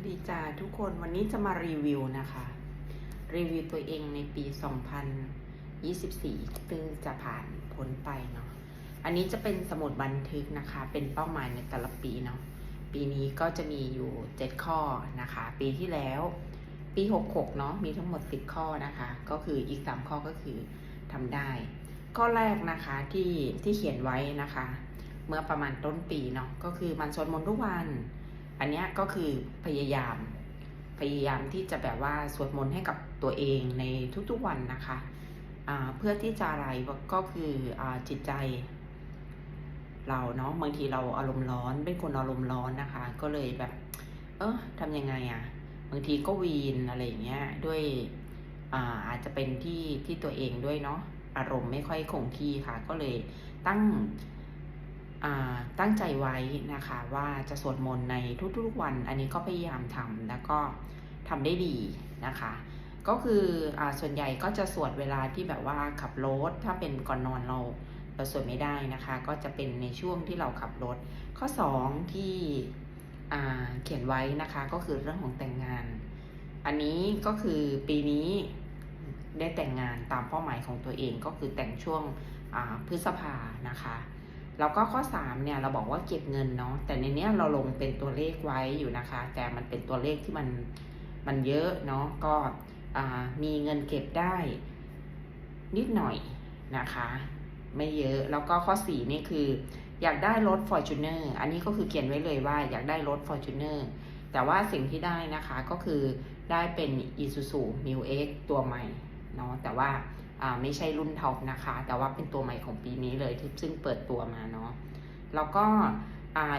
สวัสดีจ้าทุกคนวันนี้จะมารีวิวนะคะ รีวิวตัวเองในปี 2024ซึ่งจะผ่านพ้นไปเนาะอันนี้จะเป็นสมุดบันทึกนะคะ เป็นเป้าหมายในแต่ละปีเนาะปีนี้ก็จะมีอยู่ 7 ข้อนะคะ ปีที่แล้วปี 66 เนาะมีทั้งหมด 10 ข้อนะคะ ก็คืออีก 3 ข้อก็คือทำได้ ข้อแรกนะคะที่ที่เขียนไว้นะคะ เมื่อประมาณต้นปีเนาะก็คือมันสวดมนต์ทุกวัน อันนี้ก็คือพยายาม พยายามที่จะแบบว่าสวดมนต์ให้กับตัวเองในทุกๆวันนะคะเพื่อที่จะอะไรก็คืออจิตใจ เราเนาะบางทีเราอารมณ์ร้อนเป็นคนอารมณ์ร้อนนะคะ ก็เลยแบบ เออทำยังไงอะ่ะบางทีก็วีนอะไรอย่างเงี้ยด้วยอาอาจจะเป็นที่ที่ตัวเองด้วยเนาะอารมณ์ไม่ค่อยคงที่ค่ะ ก็เลยตั้ง ตั้งใจไว้นะคะว่าจะสวดมนต์ในทุกๆวัน อันนี้ก็พยายามทำแล้วก็ทำได้ดีนะคะ ก็คืออส่วนใหญ่ก็จะสวดเวลาที่แบบว่าขับรถถ้าเป็นก่อนนอนเราเราสวดไม่ได้นะคะ ก็จะเป็นในช่วงที่เราขับรถ ข้อ 2 ที่เขียนไว้นะคะก็คือเรื่องของแต่งงาน อันนี้ก็คือปีนี้ได้แต่งงานตามเป้าหมายของตัวเองก็คือแต่งช่วงพฤษภานะคะ แล้วก็ข้อ3เนี่ยเราบอกว่าเก็บเงินเนาะแต่ในเนี้ยเราลงเป็นตัวเลขไว้อยู่นะคะ แต่มันเป็นตัวเลขที่มันมันเยอะเนาะก็มีเงินเก็บได้นิดหน่อยนะคะ ไม่เยอะแล้วก็ข้อ 4 นี่คือ อยากได้รถ Fortuner อันนี้ก็คือเขียนไว้เลยว่าอยากได้รถ Fortuner แต่ว่าสิ่งที่ได้นะคะก็คือได้เป็น Isuzu m i X ตัวใหม่เนาะแต่ว่า ไม่ใช่รุ่นท็อปนะคะ แต่ว่าเป็นตัวใหม่ของปีนี้เลยที่ซึ่งเปิดตัวมาเนาะแล้วก็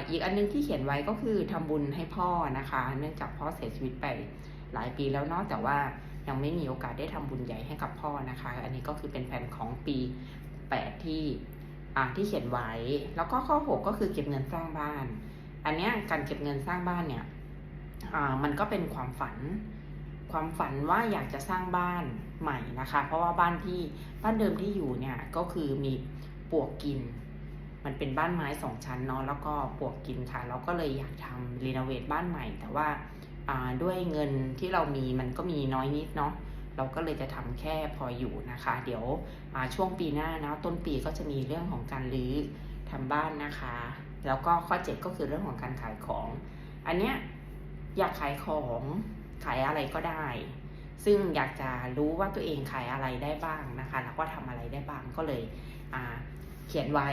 อีกอันนึงที่เขียนไว้ก็คือทำบุญให้พ่อนะคะ เนื่องจากพ่อเสียชีวิตไปหลายปีแล้วเนาะแต่ว่ายังไม่มีโอกาสได้ทำบุญใหญ่ให้กับพ่อนะคะ อันนี้ก็คือเป็นแผนของปี 8 ที่ที่เขียนไว้ แล้วก็ข้อ 6 ก็คือเก็บเงินสร้างบ้าน อันเนี้ยการเก็บเงินสร้างบ้านเนี่ยมันก็เป็นความฝัน ความฝันว่าอยากจะสร้างบ้านใหม่นะคะ เพราะว่าบ้านที่บ้านเดิมที่อยู่เนี่ยก็คือมีปวกกิน มันเป็นบ้านไม้สองชั้นเนาะแล้วก็ปวกกินค่ะเราก็เลยอยากทำรีโนเวทบ้านใหม่ แต่ว่าาด้วยเงินที่เรามีมันก็มีน้อยนิดเนาะเราก็เลยจะทำแค่พออยู่นะคะ เดี๋ยวช่วงปีหน้านะต้นปีก็จะมีเรื่องของการรื้อทำบ้านนะคะ แล้วก็ข้อ 7 ก็คือเรื่องของการขายของ อันเนี้ยอยากขายของ ขายอะไรก็ได้ ซึ่งอยากจะรู้ว่าตัวเองขายอะไรได้บ้างนะคะ แล้วก็ทำอะไรได้บ้างก็เลยเขียนไว้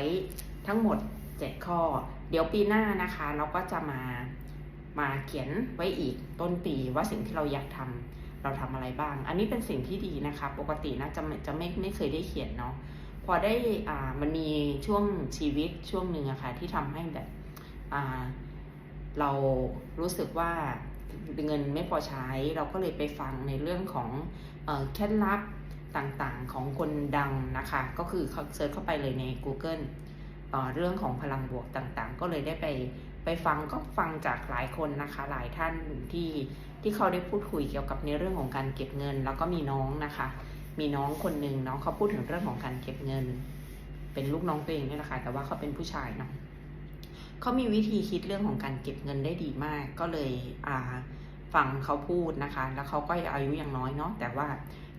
ทั้งหมด 7 ข้อ เดี๋ยวปีหน้านะคะ เราก็จะมามาเขียนไว้อีกต้นปีว่าสิ่งที่เราอยากทำเราทำอะไรบ้าง อันนี้เป็นสิ่งที่ดีนะคะ ปกตินะจะจะไม่ไม่เคยได้เขียนเนาะพอได้อ่ามันมีช่วงชีวิตช่วงหนึ่งอะคะ่ะที่ทำให้แบบอ่าเรารู้สึกว่า เงินไม่พอใช้ เราก็เลยไปฟังในเรื่องของเคล็ดลับต่างๆของคนดังนะคะ ก็คือเขาเซิร์ชเข้าไปเลยใน Google เอ่อเรื่องของพลังบวกต่างๆ ก็เลยได้ไปไปฟังก็ฟังจากหลายคนนะคะ หลายท่านที่ที่เขาได้พูดคุยเกี่ยวกับในเรื่องของการเก็บเงิน แล้วก็มีน้องนะคะ มีน้องคนหนึ่งเนาะเขาพูดถึงเรื่องของการเก็บเงิน เป็นลูกน้องตัวเองนี่แหละค่ะแต่ว่าเขาเป็นผู้ชายเนาะ เขามีวิธีคิดเรื่องของการเก็บเงินได้ดีมาก ก็เลยอ่าฟังเขาพูดนะคะ แล้วเขาก็อายุยังน้อยเนาะแต่ว่า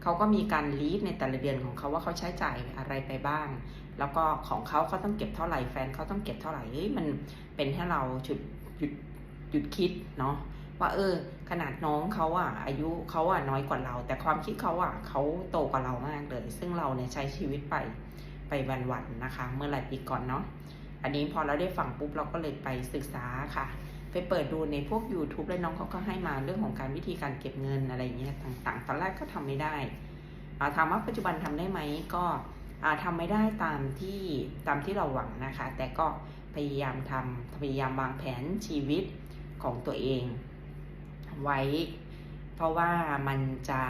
เขาก็มีการลีดในแต่ละเดือนของเขาว่าเขาใช้จ่ายอะไรไปบ้าง แล้วก็ของเขาเขาต้องเก็บเท่าไหร่แฟนเขาต้องเก็บเท่าไหร่เฮ้ยมันเป็นให้เราจุดหยุดหยุดคิดเนาะว่าเออ ขนาดน้องเขาอะอายุเขาอะน้อยกว่าเรา แต่ความคิดเขาอะเขาโตกว่าเรามากเลย ซึ่งเราเนี่ยใช้ชีวิตไปไปวันๆนะคะ เมื่อหลายปีก่อนเนาะ อันนี้พอเราได้ฟังปุ๊บเราก็เลยไปศึกษาค่ะ ไปเปิดดูในพวก YouTube แล้วน้องเขาก็ให้มาเรื่องของการวิธีการเก็บเงินอะไรเงี้ยต่างๆ ตอนแรกก็ทำไม่ได้าถามว่าปัจจุบันทำได้ไหมก็อ่าทำไม่ได้ตามที่ตามที่เราหวังนะคะ แต่ก็พยายามทำพยายามวางแผนชีวิตของตัวเอง ไว้ เพราะว่ามันจะ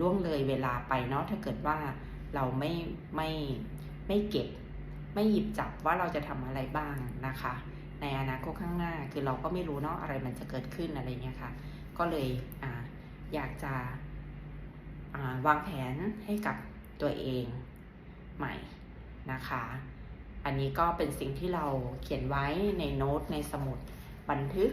ล่วงเลยเวลาไปเนาะถ้าเกิดว่าเราไม่ไม่ไม่เก็บ ไม่หยิบจับว่าเราจะทำอะไรบ้างนะคะ ในอนาคตข้างหน้าคือเราก็ไม่รู้เนาะอะไรมันจะเกิดขึ้นอะไรเงี้ยค่ะ ก็เลยออยากจะวางแผนให้กับตัวเองใหม่นะคะ อันนี้ก็เป็นสิ่งที่เราเขียนไว้ในโน้ตในสมุดบันทึก